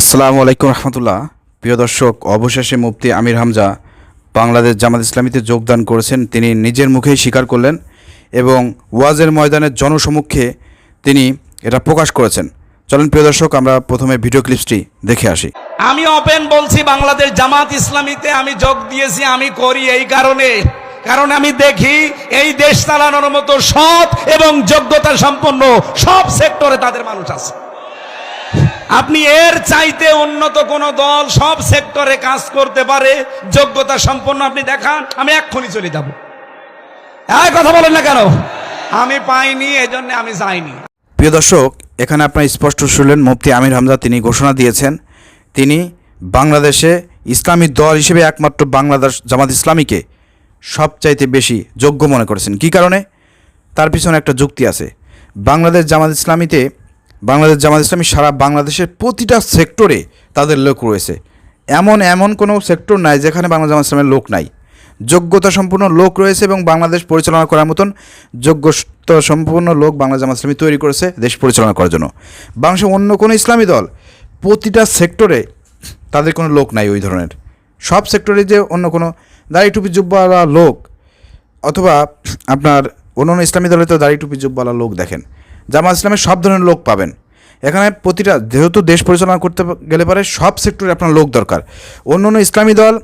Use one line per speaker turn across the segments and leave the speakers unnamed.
আসসালামু আলাইকুম রহমতুল্লাহ। প্রিয় দর্শক, অবশেষে মুফতি আমির হামজা বাংলাদেশ জামাত ইসলামীতে যোগদান করেছেন। তিনি নিজের মুখেই স্বীকার করলেন এবং ওয়াজের ময়দানের জনসমক্ষে তিনি এটা প্রকাশ করেছেন। চলেন প্রিয় দর্শক, আমরা প্রথমে ভিডিও ক্লিপসটি দেখে আসি।
আমি ওপেন বলছি, বাংলাদেশ জামাত ইসলামীতে আমি যোগ দিয়েছি, আমি করি এই কারণে। কারণ আমি দেখি এই দেশ চালানোর মতো সৎ এবং যোগ্যতা সম্পন্ন সব সেক্টরে তাদের মানুষ আছে। আপনি এর চাইতে উন্নত কোন দল সব সেক্টরে কাজ করতে পারে, যোগ্যতা সম্পন্ন আপনি দেখান, আমি এক্ষুনি চলে যাব। এই কথা বলেন না কেন? আমি পাইনি, এজন্য আমি যাইনি।
প্রিয় দর্শক, এখানে আপনার স্পষ্ট শুনলেন, মুফতি আমির হামজা তিনি ঘোষণা দিয়েছেন, তিনি বাংলাদেশে ইসলামী দল হিসেবে একমাত্র বাংলাদেশ জামাত ইসলামীকে সবচাইতে বেশি যোগ্য মনে করেছেন। কী কারণে? তার পিছনে একটা যুক্তি আছে। বাংলাদেশ জামাত ইসলামীতে বাংলাদেশ জামাত ইসলামী সারা বাংলাদেশের প্রতিটা সেক্টরে তাদের লোক রয়েছে। এমন এমন কোনো সেক্টর নাই যেখানে বাংলা জামাত ইসলামের লোক নাই। যোগ্যতা সম্পূর্ণ লোক রয়েছে এবং বাংলাদেশ পরিচালনা করার মতন যোগ্যতা সম্পূর্ণ লোক বাংলা জামাত ইসলামী তৈরি করেছে দেশ পরিচালনা করার জন্য। বাংলাদেশে অন্য কোনো ইসলামী দল প্রতিটা সেক্টরে তাদের কোনো লোক নাই ওই ধরনের। সব সেক্টরে যে অন্য কোনো দাড়ি টুপি জুব্বাওয়ালা লোক অথবা আপনার অন্য অন্য ইসলামী দলে তো দাড়ি টুপি জুব্বাওয়ালা লোক দেখেন। জামাত ইসলামের সব ধরনের লোক পাবেন। এখানে প্রতিটা, যেহেতু দেশ পরিচালনা করতে গেলে পারে সব সেক্টরে আপনার লোক দরকার। অন্য অন্য ইসলামী দল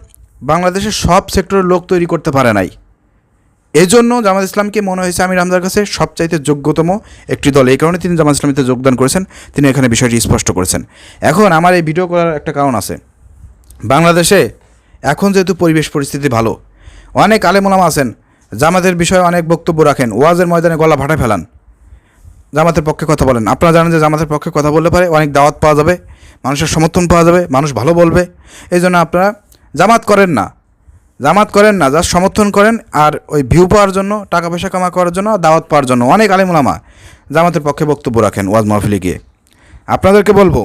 বাংলাদেশের সব সেক্টরের লোক তৈরি করতে পারে নাই। এই জন্য জামাত ইসলামকে মনে হয়েছে আমির আমদার কাছে সবচাইতে যোগ্যতম একটি দল। এই কারণে তিনি জামাত ইসলামীতে যোগদান করেছেন। তিনি এখানে বিষয়টি স্পষ্ট করেছেন। এখন আমার এই ভিডিও করার একটা কারণ আছে। বাংলাদেশে এখন যেহেতু পরিবেশ পরিস্থিতি ভালো, অনেক আলেমোলামা আছেন। জামাতের বিষয়ে অনেক বক্তব্য রাখেন। ওয়াজের ময়দানে গলা ভাটা ফেলান। জামাতের পক্ষে কথা বলেন। আপনারা জানেন যে জামাতের পক্ষে কথা বললে পারে অনেক দাওয়াত পাওয়া যাবে, মানুষের সমর্থন পাওয়া যাবে, মানুষ ভালো বলবে। এই জন্য আপনারা জামাত করেন না। জামাত করেন না, জাস্ট সমর্থন করেন আর ওই ভিউ পাওয়ার জন্য, টাকা পয়সা কামা করার জন্য দাওয়াত পাওয়ার জন্য। অনেক আলিমুলামা জামাতের পক্ষে বক্তব্য রাখেন ওয়াজ মাহফিলে গিয়ে। আপনাদেরকে বলব,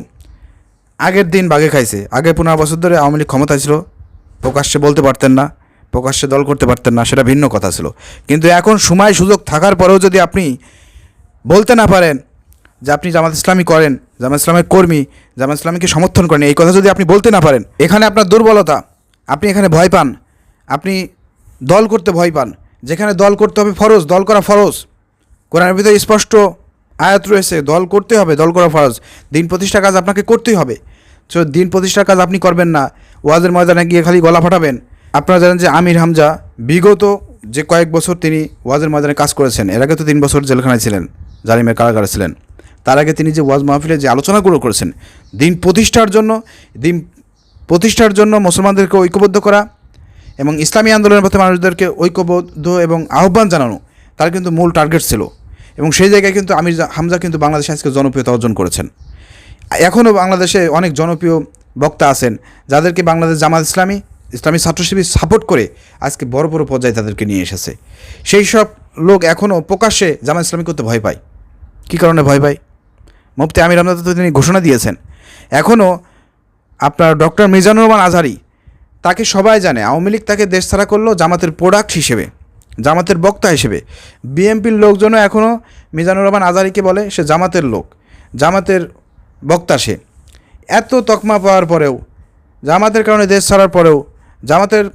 আগের দিন বাগে খাইছে। আগে পনেরো বছর ধরে আওয়ামী লীগ ক্ষমতায় ছিল। প্রকাশ্যে বলতে পারতেন না, প্রকাশ্যে দল করতে পারতেন না, সেটা ভিন্ন কথা ছিল। কিন্তু এখন সময় সুযোগ থাকার পরেও যদি আপনি বলতে না পারেন যে আপনি জামাত ইসলামী করেন, জামাত ইসলামের কর্মী, জামাত ইসলামীকে সমর্থন করেন, এই কথা যদি আপনি বলতে না পারেন, এখানে আপনার দুর্বলতা, আপনি এখানে ভয় পান, আপনি দল করতে ভয় পান, যেখানে দল করতে হবে ফরজ, দল করা ফরজ। কোরআনের ভিতরে স্পষ্ট আয়াত রয়েছে, দল করতে হবে, দল করা ফরজ। দিন প্রতিষ্ঠার কাজ আপনাকে করতেই হবে। তো দিন প্রতিষ্ঠার কাজ আপনি করবেন না, ওয়াজের ময়দানে গিয়ে খালি গলা ফাটাবেন। আপনারা জানেন যে আমির হামজা বিগত যে কয়েক বছর তিনি ওয়াজের ময়দানে কাজ করেছেন, এর আগে তো তিন বছর জেলখানায় ছিলেন। জালিমের কারাগারে ছিলেন। তার আগে তিনি যে ওয়াজ মাহফিলে যে আলোচনাগুলো করেছেন, দিন প্রতিষ্ঠার জন্য, দিন প্রতিষ্ঠার জন্য মুসলমানদেরকে ঐক্যবদ্ধ করা এবং ইসলামী আন্দোলনের পথে মানুষদেরকে ঐক্যবদ্ধ এবং আহ্বান জানানো, তার কিন্তু মূল টার্গেট ছিল। এবং সেই জায়গায় কিন্তু আমির হামজা কিন্তু বাংলাদেশে আজকে জনপ্রিয়তা অর্জন করেছেন। এখনও বাংলাদেশে অনেক জনপ্রিয় বক্তা আছেন, যাদেরকে বাংলাদেশ জামাত ইসলামী ইসলামী ছাত্র সাপোর্ট করে আজকে বড় বড় পর্যায়ে তাদেরকে নিয়ে এসেছে। সেই সব লোক এখনও প্রকাশ্যে জামাত ইসলামী করতে ভয় পায়। কী কারণে ভয় পায়? মুফতি আমির আহমদ তো তিনি ঘোষণা দিয়েছেন। এখনও আপনার ডক্টর মিজানুর রহমান আজহারি তাকে সবাই জানে, আওয়ামী লীগ তাকে দেশ ছাড়া করল জামাতের প্রোডাক্ট হিসেবে, জামাতের বক্তা হিসেবে। বিএমপির লোকজনও এখনও মিজানুর রহমান আজহারিকে বলে সে জামাতের লোক, জামাতের বক্তা সে। এত তকমা পাওয়ার পরেও, জামাতের কারণে দেশ ছাড়ার পরেও, জামাতের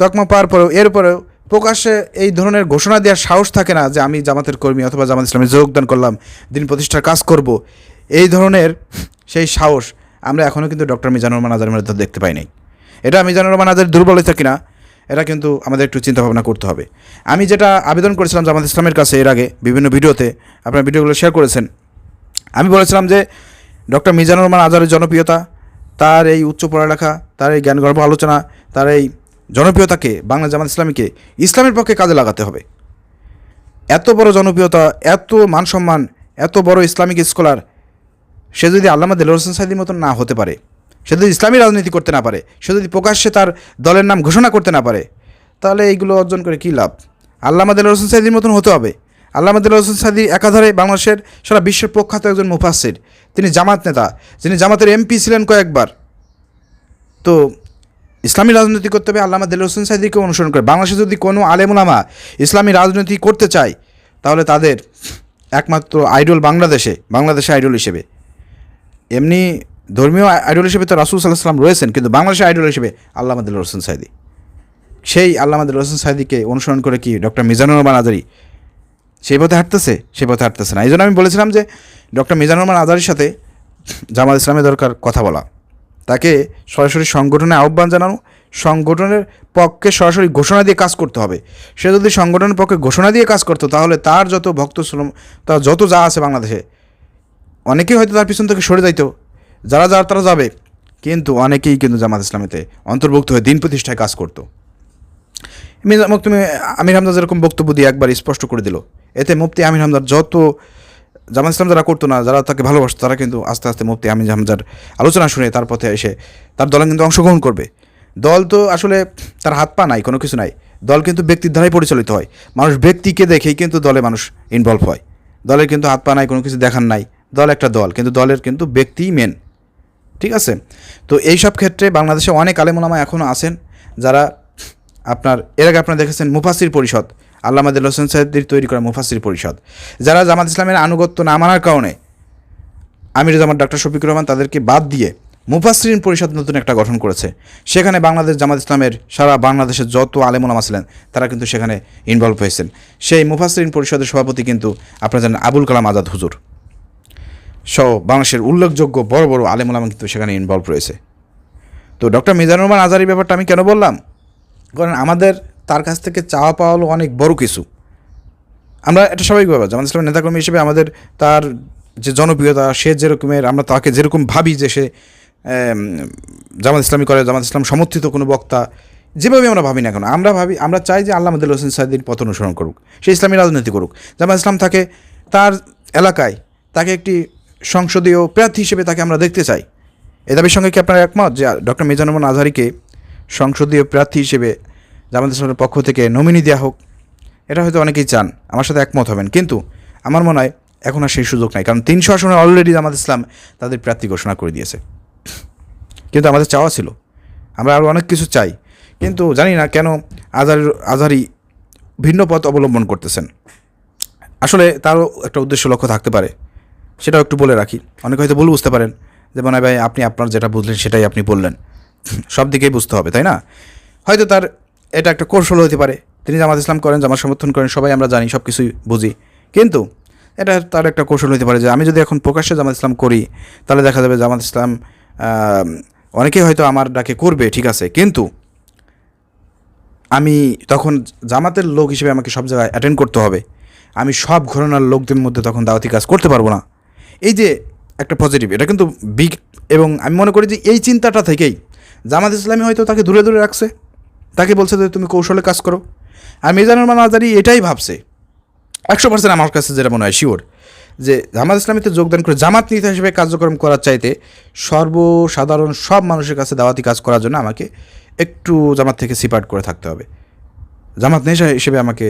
তকমা পাওয়ার পরেও এরপরেও প্রকাশ্যে এই ধরনের ঘোষণা দেওয়ার সাহস থাকে না যে আমি জামাতের কর্মী অথবা জামাত ইসলামে যোগদান করলাম, দিন প্রতিষ্ঠার কাজ করব। এই ধরনের সেই সাহস আমরা এখনও কিন্তু ডক্টর মিজানুর রহমান আজারের মধ্যে দেখতে পাই নাই। এটা মিজানুর রহমান আজারের দুর্বলতা কিনা এটা কিন্তু আমাদের একটু চিন্তা ভাবনা করতে হবে। আমি যেটা আবেদন করেছিলাম জামাত ইসলামের কাছে এর আগে বিভিন্ন ভিডিওতে, আপনার ভিডিওগুলো শেয়ার করেছেন। আমি বলেছিলাম যে ডক্টর মিজানুর রহমান আজারের জনপ্রিয়তা, তার এই উচ্চ পড়ালেখা, তার এই জ্ঞানগর্ভ আলোচনা, তার এই জনপ্রিয়তাকে বাংলা জামাত ইসলামীকে ইসলামের পক্ষে কাজে লাগাতে হবে। এত বড় জনপ্রিয়তা, এত মান সম্মান এত বড় ইসলামিক স্কলার, সে যদি আল্লামা দেল হোসেন সাইদির মতন না হতে পারে, সে যদি ইসলামী রাজনীতি করতে না পারে, সে যদি প্রকাশ্যে তার দলের নাম ঘোষণা করতে না পারে, তাহলে এইগুলো অর্জন করে কী লাভ? আল্লামা দেল হোসেন সাইদির মতন হতে হবে। আল্লামা দেল হোসেন সাইদি একাধারে বাংলাদেশের সারা বিশ্বের প্রখ্যাত একজন মুফাসির তিনি জামাত নেতা, যিনি জামাতের এমপি ছিলেন কয়েকবার। তো ইসলামী রাজনীতি করতে হবে, আল্লামা দেল হোসেন সাইদিকে অনুসরণ করে। বাংলাদেশে যদি কোনো আলেমুলামা ইসলামী রাজনীতি করতে চায়, তাহলে তাদের একমাত্র আইডল বাংলাদেশে বাংলাদেশে আইডল হিসেবে। এমনি ধর্মীয় আইডল হিসেবে তো রাসুল সাল্লাহ সাল্লাম রয়েছেন, কিন্তু বাংলাদেশের আইডল হিসেবে আল্লাহ আমাদের হোসেন সাইদি। সেই আল্লাহ আমাদের হোসেন সাইদিকে অনুসরণ করে কি ডক্টর মিজানুর রহমান আজারি? সেই পথে হাঁটতেছে? সেই পথে হাঁটতেছে না। এই জন্য আমি বলেছিলাম যে, ডক্টর মিজানুর রহমান আজারির সাথে জামাত ইসলামের দরকার কথা বলা। তাকে সরাসরি সংগঠনে আহ্বান জানানো, সংগঠনের পক্ষে সরাসরি ঘোষণা দিয়ে কাজ করতে হবে। সে যদি সংগঠনের পক্ষে ঘোষণা দিয়ে কাজ করতো, তাহলে তার যত ভক্ত শ্রম, তার যত যা আছে বাংলাদেশে, অনেকেই হয়তো তার পিছন থেকে সরে যাইতো। যারা যারা, তারা যাবে। কিন্তু অনেকেই কিন্তু জামাত ইসলামেতে অন্তর্ভুক্ত হয়ে দিন প্রতিষ্ঠায় কাজ করতো। মুফতি আমির হামজা যেরকম বক্তব্য দিয়ে একবার স্পষ্ট করে দিল, এতে মুফতি আমির হামদার যত জামাত ইসলাম যারা করতো না, যারা তাকে ভালোবাসতো, তারা কিন্তু আস্তে আস্তে মুফতি আমির হামজার আলোচনা শুনে তার পথে এসে তার দলে কিন্তু অংশগ্রহণ করবে। দল তো আসলে তার হাত পা নাই, কোনো কিছু নাই। দল কিন্তু ব্যক্তির দ্বারাই পরিচালিত হয়। মানুষ ব্যক্তিকে দেখেই কিন্তু দলে মানুষ ইনভলভ হয়। দলের কিন্তু হাত পা নাই, কোনো কিছু দেখার নাই। দল একটা দল, কিন্তু দলের কিন্তু ব্যক্তিই মেন ঠিক আছে? তো এই সব ক্ষেত্রে বাংলাদেশে অনেক আলেমুলামা এখনও আছেন, যারা আপনার, এর আগে আপনারা দেখেছেন মুফাসির পরিষদ। আল্লাহ হোসেন সাহেদের তৈরি করা মুফাসির পরিষদ। যারা জামাত ইসলামের আনুগত্য না মানার কারণে আমির জামাত ডক্টর শফিকুর রহমান তাদেরকে বাদ দিয়ে মুফাসরিন পরিষদ নতুন একটা গঠন করেছে। সেখানে বাংলাদেশ জামাত ইসলামের সারা বাংলাদেশের যত আলেমুলামা ছিলেন, তারা কিন্তু সেখানে ইনভলভ হয়েছেন। সেই মুফাসরিন পরিষদের সভাপতি কিন্তু আপনারা জানেন আবুল কালাম আজাদ হুজুর। সহ বাংলাদেশের উল্লেখযোগ্য বড় বড় আলেমুলামা কিন্তু সেখানে ইনভলভ রয়েছে। তো ডক্টর মিজানুর রহমান আজারির ব্যাপারটা আমি কেন বললাম? কারণ আমাদের তার কাছ থেকে চাওয়া পাওয়া হলো অনেক বড় কিছু। আমরা এটা স্বাভাবিক ব্যাপার, জামাত ইসলামের নেতাকর্মী হিসেবে আমাদের তার যে জনপ্রিয়তা, সে যেরকমের, আমরা তাকে যেরকম ভাবি যে সে জামাত ইসলামী করে, জামাত ইসলাম সমর্থিত কোনো বক্তা, যেভাবে আমরা ভাবি না কেন, আমরা ভাবি, আমরা চাই যে আল্লাহ আমাদের হোসেন সাইদির পথ অনুসরণ করুক, সে ইসলামী রাজনীতি করুক। জামাত ইসলাম তাকে, তার এলাকায় তাকে একটি সংসদীয় প্রার্থী হিসেবে তাকে আমরা দেখতে চাই। এ দাবির সঙ্গে কি আপনারা একমত যে ডক্টর মিজানুর আজহারিকে সংসদীয় প্রার্থী হিসেবে জামাত ইসলামের পক্ষ থেকে নমিনি দেওয়া হোক, এটা হয়তো অনেকেই চান, আমার সাথে একমত হবেন। কিন্তু আমার মনে হয় এখন আর সেই সুযোগ নাই, কারণ তিনশো আসনে অলরেডি জামাত ইসলাম তাদের প্রার্থী ঘোষণা করে দিয়েছে। কিন্তু আমাদের চাওয়া ছিল, আমরা আরও অনেক কিছু চাই, কিন্তু জানি না কেন আজার আজহারি ভিন্ন পথ অবলম্বন করতেছেন। আসলে তারও একটা উদ্দেশ্য লক্ষ্য থাকতে পারে, সেটাও একটু বলে রাখি। অনেকে হয়তো ভুল বুঝতে পারেন যে, মনে ভাই, আপনি আপনার যেটা বুঝলেন সেটাই আপনি বললেন। সব দিকেই বুঝতে হবে, তাই না? হয়তো তার এটা একটা কৌশল হতে পারে। তিনি জামাত ইসলাম করেন, জামাত সমর্থন করেন, সবাই আমরা জানি সব কিছুই বুঝি। কিন্তু এটা তার একটা কৌশল হতে পারে যে আমি যদি এখন প্রকাশ্যে জামাত ইসলাম করি, তাহলে দেখা যাবে জামাত ইসলাম অনেকেই হয়তো আমার ডাকে করবে, ঠিক আছে। কিন্তু আমি তখন জামাতের লোক হিসেবে আমাকে সব জায়গায় অ্যাটেন্ড করতে হবে। আমি সব ঘটনার লোকদের মধ্যে তখন দাওয়াতি কাজ করতে পারব না। এই যে একটা পজিটিভ এটা কিন্তু বিগ এবং আমি মনে করি যে এই চিন্তাটা থেকেই জামাত ইসলামী হয়তো তাকে দূরে দূরে রাখছে। তাকে বলছে যে তুমি কৌশলে কাজ করো। আর মিজানুর রহমান আজারি এটাই ভাবছে। একশো পার্সেন্ট আমার কাছে যেটা মনে হয় শিওর যে জামাত ইসলামীতে যোগদান করে জামাত নেতা হিসেবে কার্যক্রম করার চাইতে সর্বসাধারণ সব মানুষের কাছে দাওয়াতি কাজ করার জন্য আমাকে একটু জামাত থেকে সিপার্ট করে থাকতে হবে। জামাত নেশা হিসেবে আমাকে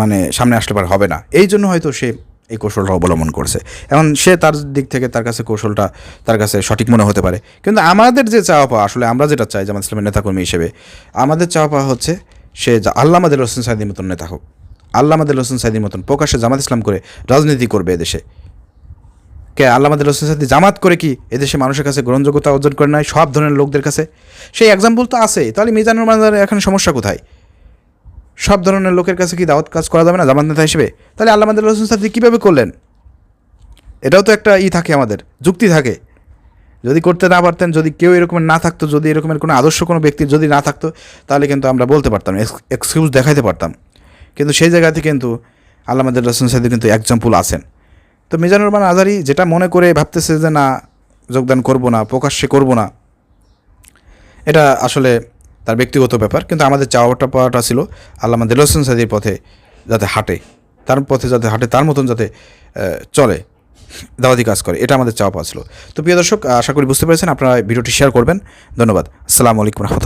মানে সামনে আসলে পার হবে না। এই জন্য হয়তো সে এই কৌশলটা অবলম্বন করছে। এখন সে তার দিক থেকে তার কাছে কৌশলটা তার কাছে সঠিক মনে হতে পারে। কিন্তু আমাদের যে চাওয়া পাওয়া, আসলে আমরা যেটা চাই জামাত ইসলামের নেতাকর্মী হিসেবে, আমাদের চাওয়া পাওয়া হচ্ছে সে আমাদের হোসেন সাইদির মতন নেতা হোক। আল্লাহ আমাদের হোসেন সাইদির মতন প্রকাশ্যে জামাত ইসলাম করে রাজনীতি করবে এদেশে। কে আল্লাহ আমাদের হোসেন সাইদি জামাত করে কি এদেশে মানুষের কাছে গ্রহণযোগ্যতা অর্জন করে নাই সব ধরনের লোকদের কাছে? সেই এক্সাম্পল তো আছে। তাহলে মিজানুর রহমানের এখানে সমস্যা কোথায়? সব ধরনের লোকের কাছে কি দাওয়াত কাজ করা যাবে না, জামাত নেতা হিসেবে? তাহলে আল্লাহ আমাদের হোসেন সাইদি কীভাবে করলেন? এটাও তো একটা ই থাকে আমাদের, যুক্তি থাকে। যদি করতে না পারতেন, যদি কেউ এরকমের না থাকতো, যদি এরকমের কোনো আদর্শ কোনো ব্যক্তির যদি না থাকতো, তাহলে কিন্তু আমরা বলতে পারতাম এক্সকিউজ দেখাইতে পারতাম। কিন্তু সেই জায়গাতে কিন্তু আল্লাহ আমাদের রসুন সাইদি কিন্তু এক্সাম্পল আছেন। তো মিজানুর রহমান আজারি যেটা মনে করে ভাবতেছে যে না, যোগদান করব না, প্রকাশ্যে করব না, এটা আসলে তার ব্যক্তিগত ব্যাপার, কিন্তু আমাদের চাওয়াটা পাওয়াটা ছিল আল্লাহ আমাদের রসুন সাদির পথে যাতে হাঁটে, তার পথে যাতে হাঁটে, তার মতন যাতে চলে, দাওয়াতি কাজ করে, এটা আমাদের চাওয়া পাওয়া ছিল। তো প্রিয় দর্শক, আশা করি বুঝতে পেরেছেন, আপনারা ভিডিওটি শেয়ার করবেন। ধন্যবাদ। আসসালামু আলাইকুম রহমতুল্লাহ।